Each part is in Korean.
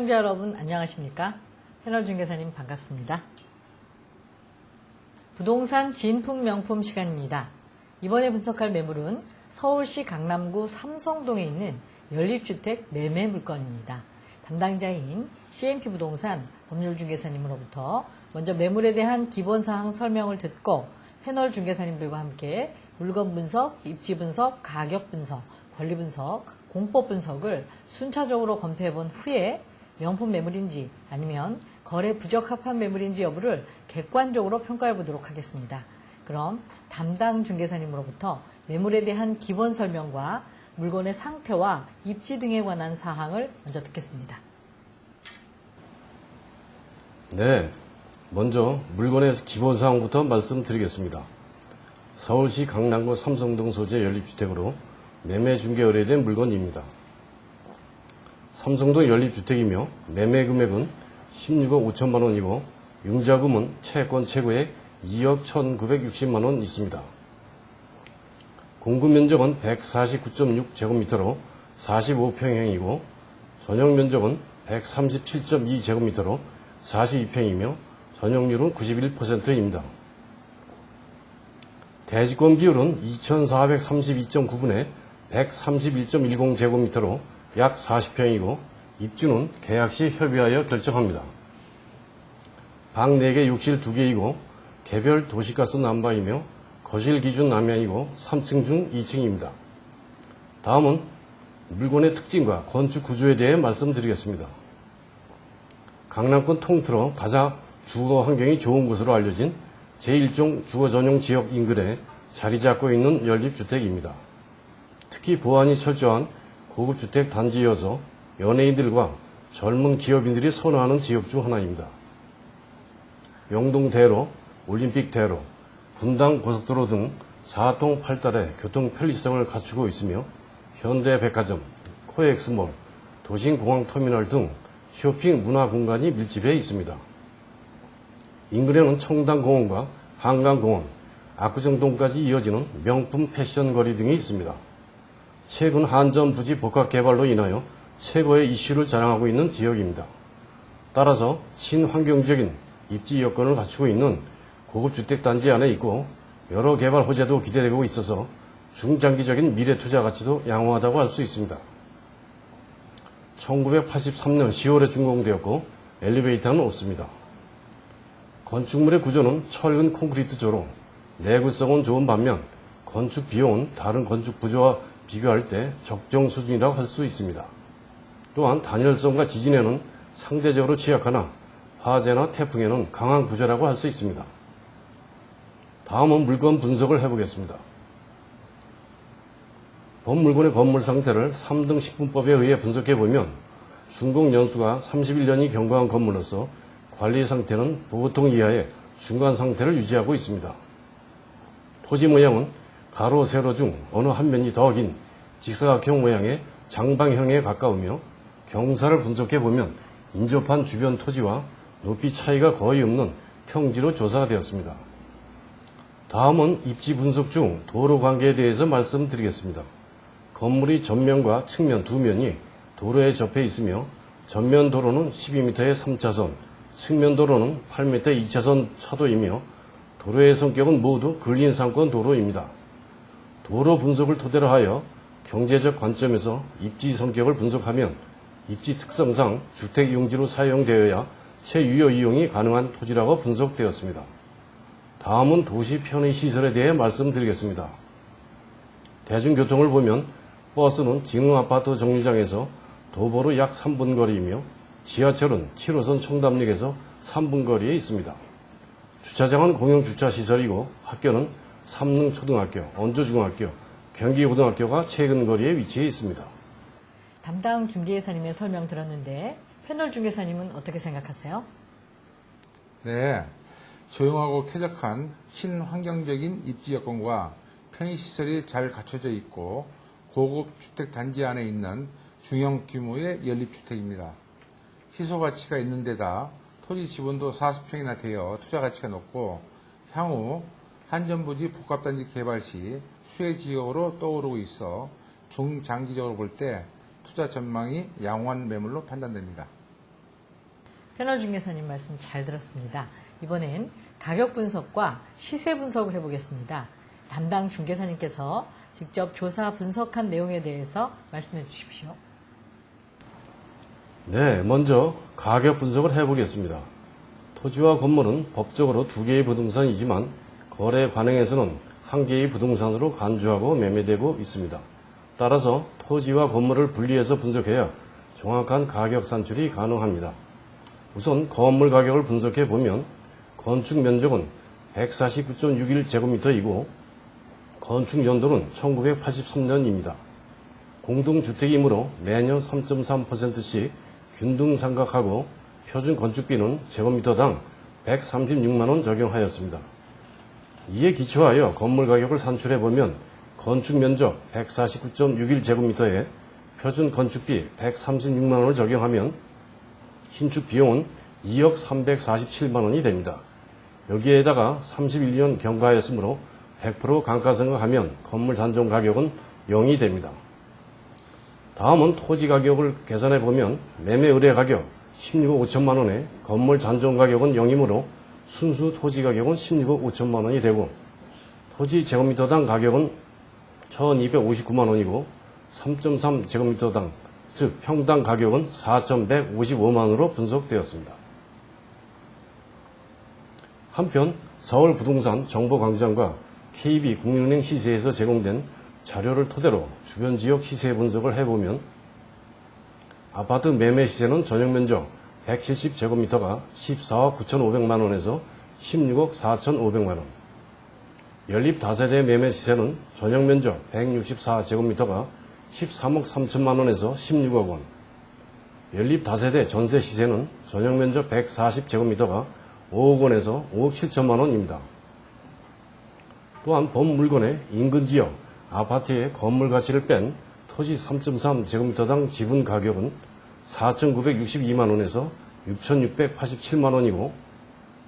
시청자 여러분 안녕하십니까? 패널 중개사님 반갑습니다. 부동산 진품 명품 시간입니다. 이번에 분석할 매물은 서울시 강남구 삼성동에 있는 연립주택 매매 물건입니다. 담당자인 CNP 부동산 법률중개사님으로부터 먼저 매물에 대한 기본사항 설명을 듣고 패널 중개사님들과 함께 물건 분석, 입지 분석, 가격 분석, 권리 분석, 공법 분석을 순차적으로 검토해 본 후에 명품 매물인지 아니면 거래 부적합한 매물인지 여부를 객관적으로 평가해 보도록 하겠습니다. 그럼 담당 중개사님으로부터 매물에 대한 기본 설명과 물건의 상태와 입지 등에 관한 사항을 먼저 듣겠습니다. 네, 먼저 물건의 기본 사항부터 말씀드리겠습니다. 서울시 강남구 삼성동 소재 연립주택으로 매매 중개 의뢰된 물건입니다. 삼성동 연립주택이며 매매 금액은 16억 5천만 원이고 융자금은 채권 최고액 2억 1,960만 원 있습니다. 공급 면적은 149.6 제곱미터로 45평형이고 전용 면적은 137.2 제곱미터로 42평이며 전용률은 91%입니다. 대지권 비율은 2,432.9분에 131.10제곱미터로 약 40평이고 입주는 계약 시 협의하여 결정합니다. 방 4개, 욕실 2개이고 개별 도시가스 난방이며 거실 기준 남향이고 3층 중 2층입니다. 다음은 물건의 특징과 건축 구조에 대해 말씀드리겠습니다. 강남권 통틀어 가장 주거 환경이 좋은 곳으로 알려진 제1종 주거 전용 지역 인근에 자리 잡고 있는 연립주택입니다. 특히 보안이 철저한 고급주택 단지여서 연예인들과 젊은 기업인들이 선호하는 지역 중 하나입니다. 영동대로, 올림픽대로, 분당 고속도로 등 4통 8달의 교통 편리성을 갖추고 있으며 현대백화점, 코엑스몰, 도심공항터미널 등 쇼핑 문화 공간이 밀집해 있습니다. 인근에는 청담공원과 한강공원, 압구정동까지 이어지는 명품 패션 거리 등이 있습니다. 최근 한전 부지 복합 개발로 인하여 최고의 이슈를 자랑하고 있는 지역입니다. 따라서 친환경적인 입지 여건을 갖추고 있는 고급 주택 단지 안에 있고 여러 개발 호재도 기대되고 있어서 중장기적인 미래 투자 가치도 양호하다고 할 수 있습니다. 1983년 10월에 준공되었고 엘리베이터는 없습니다. 건축물의 구조는 철근 콘크리트 조로 내구성은 좋은 반면 건축 비용은 다른 건축 구조와 비교할 때 적정 수준이라고 할 수 있습니다. 또한 단열성과 지진에는 상대적으로 취약하나 화재나 태풍에는 강한 구조라고 할 수 있습니다. 다음은 물건 분석을 해보겠습니다. 본 물건의 건물 상태를 3등 식품법에 의해 분석해 보면 준공 연수가 31년이 경과한 건물로서 관리 상태는 보통 이하의 중간 상태를 유지하고 있습니다. 토지 모양은 가로, 세로 중 어느 한 면이 더 긴 직사각형 모양의 장방형에 가까우며 경사를 분석해 보면 인접한 주변 토지와 높이 차이가 거의 없는 평지로 조사가 되었습니다. 다음은 입지 분석 중 도로 관계에 대해서 말씀드리겠습니다. 건물이 전면과 측면 두 면이 도로에 접해 있으며 전면 도로는 12m의 3차선, 측면 도로는 8m 2차선 차도이며 도로의 성격은 모두 근린상권 도로입니다. 도로 분석을 토대로 하여 경제적 관점에서 입지 성격을 분석하면 입지 특성상 주택 용지로 사용되어야 최유효 이용이 가능한 토지라고 분석되었습니다. 다음은 도시 편의 시설에 대해 말씀드리겠습니다. 대중교통을 보면 버스는 진흥 아파트 정류장에서 도보로 약 3분 거리이며 지하철은 7호선 청담역에서 3분 거리에 있습니다. 주차장은 공용주차시설이고 학교는 삼릉초등학교, 언조중학교, 경기고등학교가 최근 거리에 위치해 있습니다. 담당 중개사님의 설명 들었는데 패널 중개사님은 어떻게 생각하세요? 네. 조용하고 쾌적한 친환경적인 입지 여건과 편의시설이 잘 갖춰져 있고 고급 주택 단지 안에 있는 중형 규모의 연립주택입니다. 희소 가치가 있는 데다 토지 지분도 40평이나 되어 투자 가치가 높고 향후 한전부지 복합단지 개발 시 수혜 지역으로 떠오르고 있어 중장기적으로 볼 때 투자 전망이 양호한 매물로 판단됩니다. 패널 중개사님 말씀 잘 들었습니다. 이번엔 가격 분석과 시세 분석을 해보겠습니다. 담당 중개사님께서 직접 조사 분석한 내용에 대해서 말씀해 주십시오. 네, 먼저 가격 분석을 해보겠습니다. 토지와 건물은 법적으로 두 개의 부동산이지만 거래 관행에서는 한 개의 부동산으로 간주하고 매매되고 있습니다. 따라서 토지와 건물을 분리해서 분석해야 정확한 가격 산출이 가능합니다. 우선 건물 가격을 분석해 보면 건축 면적은 149.61제곱미터이고 건축 연도는 1983년입니다. 공동주택이므로 매년 3.3%씩 균등 상각하고 표준 건축비는 제곱미터당 136만원 적용하였습니다. 이에 기초하여 건물 가격을 산출해 보면 건축 면적 149.61제곱미터에 표준 건축비 136만 원을 적용하면 신축 비용은 2억 347만 원이 됩니다. 여기에다가 31년 경과였으므로 100% 감가상각하면 건물 단종 가격은 0이 됩니다. 다음은 토지 가격을 계산해 보면 매매 의뢰 가격 16억 5천만 원에 건물 잔존 가격은 0이므로 순수 토지 가격은 16억 5천만 원이 되고 토지 제곱미터당 가격은 1259만 원이고 3.3 제곱미터당 즉 평당 가격은 4,155만 원으로 분석되었습니다. 한편 서울 부동산 정보광장과 KB 국민은행 시세에서 제공된 자료를 토대로 주변 지역 시세 분석을 해보면 아파트 매매 시세는 전용 면적 170제곱미터가 14억 9,500만 원에서 16억 4,500만 원. 연립 다세대 매매 시세는 전용 면적 164제곱미터가 13억 3천만 원에서 16억 원. 연립 다세대 전세 시세는 전용 면적 140제곱미터가 5억 원에서 5억 7천만 원입니다. 또한 본 물건의 인근 지역 아파트의 건물 가치를 뺀 토지 3.3제곱미터당 지분 가격은 4,962만 원에서 6,687만 원이고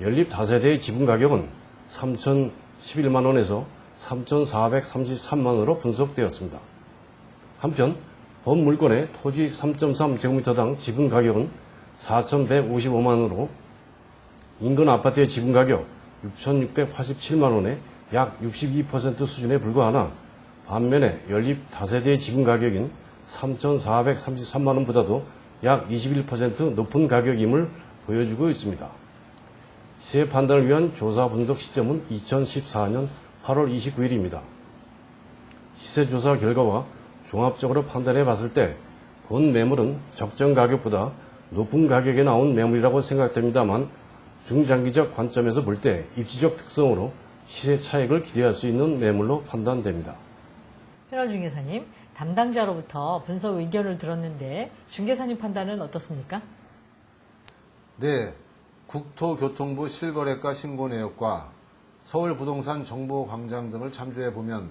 연립 다세대의 지분 가격은 3,011만 원에서 3,433만 원으로 분석되었습니다. 한편 본 물건의 토지 3.3제곱미터당 지분 가격은 4,155만 원으로 인근 아파트의 지분 가격 6,687만 원에 약62% 수준에 불과하나 반면에 연립 다세대의 지분 가격인 3,433만 원보다도 약 21% 높은 가격임을 보여주고 있습니다. 시세 판단을 위한 조사 분석 시점은 2014년 8월 29일입니다. 시세 조사 결과와 종합적으로 판단해 봤을 때 본 매물은 적정 가격보다 높은 가격에 나온 매물이라고 생각됩니다만 중장기적 관점에서 볼 때 입지적 특성으로 시세 차익을 기대할 수 있는 매물로 판단됩니다. 패널 중개사님, 담당자로부터 분석 의견을 들었는데 중개사님 판단은 어떻습니까? 네, 국토교통부 실거래가 신고 내역과 서울부동산 정보광장 등을 참조해 보면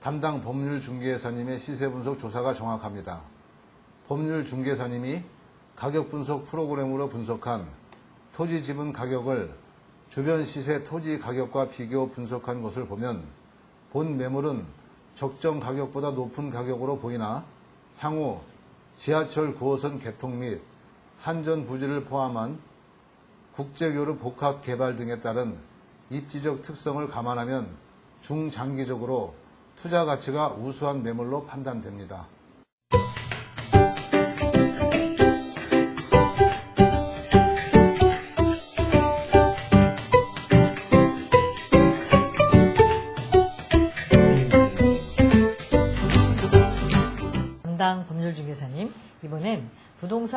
담당 법률 중개사님의 시세 분석 조사가 정확합니다. 법률 중개사님이 가격 분석 프로그램으로 분석한 토지 지분 가격을 주변 시세 토지 가격과 비교 분석한 것을 보면 본 매물은 적정 가격보다 높은 가격으로 보이나 향후 지하철 9호선 개통 및 한전 부지를 포함한 국제교류 복합 개발 등에 따른 입지적 특성을 감안하면 중장기적으로 투자 가치가 우수한 매물로 판단됩니다.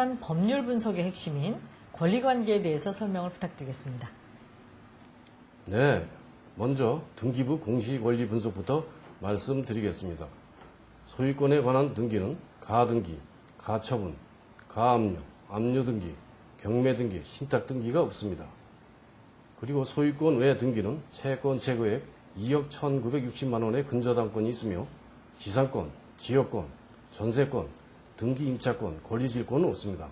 부동산 법률 분석의 핵심인 권리관계에 대해서 설명을 부탁드리겠습니다. 네, 먼저 등기부 공시권리 분석부터 말씀드리겠습니다. 소유권에 관한 등기는 가등기, 가처분, 가압류, 압류등기, 경매등기, 신탁등기가 없습니다. 그리고 소유권 외 등기는 채권 최고액 2억 1,960만 원의 근저당권이 있으며 지상권, 지역권, 전세권, 등기 임차권, 권리질권은 없습니다.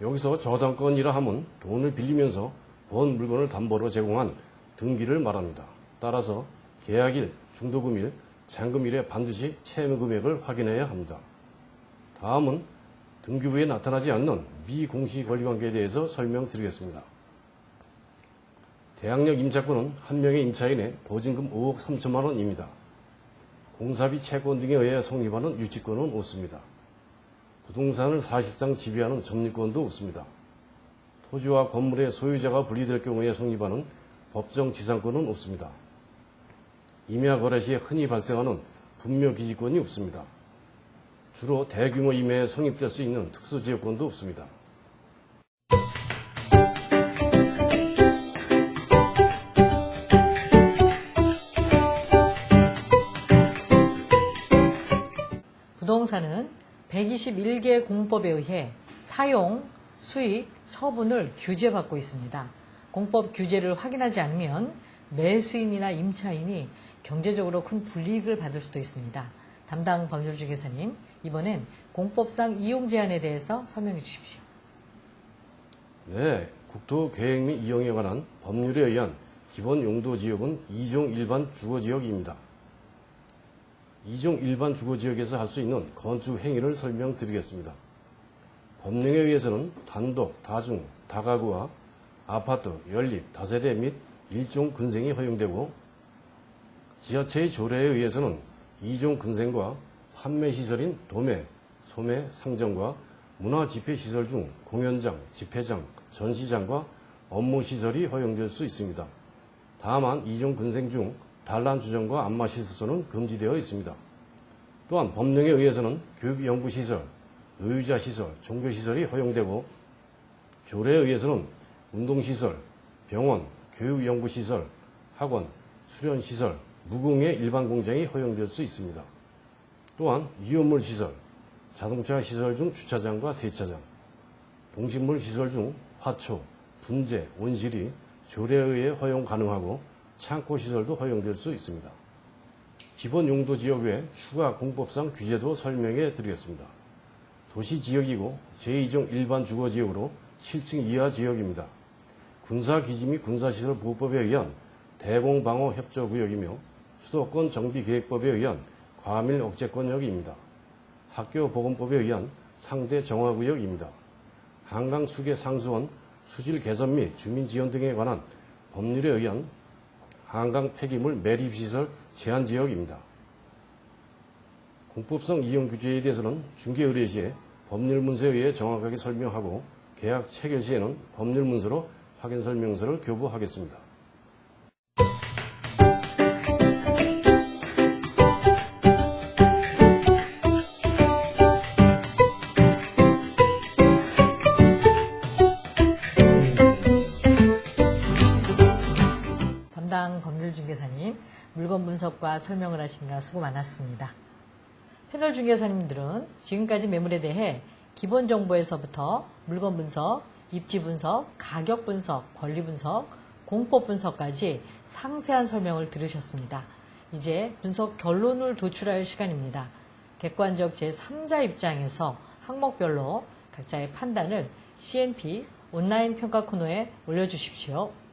여기서 저당권이라 함은 돈을 빌리면서 본 물건을 담보로 제공한 등기를 말합니다. 따라서 계약일, 중도금일, 잔금일에 반드시 채무 금액을 확인해야 합니다. 다음은 등기부에 나타나지 않는 미공시 권리관계에 대해서 설명드리겠습니다. 대항력 임차권은 한 명의 임차인의 보증금 5억 3천만 원입니다. 공사비 채권 등에 의해 성립하는 유치권은 없습니다. 부동산을 사실상 지배하는 점유권도 없습니다. 토지와 건물의 소유자가 분리될 경우에 성립하는 법정 지상권은 없습니다. 임야 거래 시에 흔히 발생하는 분묘 기지권이 없습니다. 주로 대규모 임야에 성립될 수 있는 특수지역권도 없습니다. 121개 공법에 의해 사용, 수익, 처분을 규제받고 있습니다. 공법 규제를 확인하지 않으면 매수인이나 임차인이 경제적으로 큰 불이익을 받을 수도 있습니다. 담당 법률주계사님, 이번엔 공법상 이용 제한에 대해서 설명해 주십시오. 네, 국토계획 및 이용에 관한 법률에 의한 기본 용도 지역은 2종 일반 주거지역입니다. 2종 일반 주거지역에서 할 수 있는 건축 행위를 설명드리겠습니다. 법령에 의해서는 단독, 다중, 다가구와 아파트, 연립, 다세대 및 일종 근생이 허용되고 지자체의 조례에 의해서는 2종 근생과 판매시설인 도매, 소매, 상점과 문화집회시설 중 공연장, 집회장, 전시장과 업무시설이 허용될 수 있습니다. 다만 2종 근생 중 단란주점과 안마시설은 금지되어 있습니다. 또한 법령에 의해서는 교육연구시설, 노유자시설, 종교시설이 허용되고 조례에 의해서는 운동시설, 병원, 교육연구시설, 학원, 수련시설, 무공의 일반 공장이 허용될 수 있습니다. 또한 유효물 시설, 자동차 시설 중 주차장과 세차장, 동식물 시설 중 화초, 분재, 온실이 조례에 의해 허용 가능하고 창고 시설도 허용될 수 있습니다. 기본 용도 지역 외 추가 공법상 규제도 설명해 드리겠습니다. 도시 지역이고 제2종 일반 주거 지역으로 7층 이하 지역입니다. 군사 기지 및 군사시설 보호법에 의한 대공방어 협조 구역이며 수도권 정비 계획법에 의한 과밀 억제권역입니다. 학교 보건법에 의한 상대 정화 구역입니다. 한강 수계 상수원 수질 개선 및 주민 지원 등에 관한 법률에 의한 한강 폐기물 매립시설 제한 지역입니다. 공법상 이용 규제에 대해서는 중개 의뢰 시에 법률 문서에 의해 정확하게 설명하고 계약 체결 시에는 법률 문서로 확인 설명서를 교부하겠습니다. 물건 분석과 설명을 하시느라 수고 많았습니다. 패널 중개사님들은 지금까지 매물에 대해 기본 정보에서부터 물건 분석, 입지 분석, 가격 분석, 권리 분석, 공법 분석까지 상세한 설명을 들으셨습니다. 이제 분석 결론을 도출할 시간입니다. 객관적 제3자 입장에서 항목별로 각자의 판단을 CNP 온라인 평가 코너에 올려주십시오.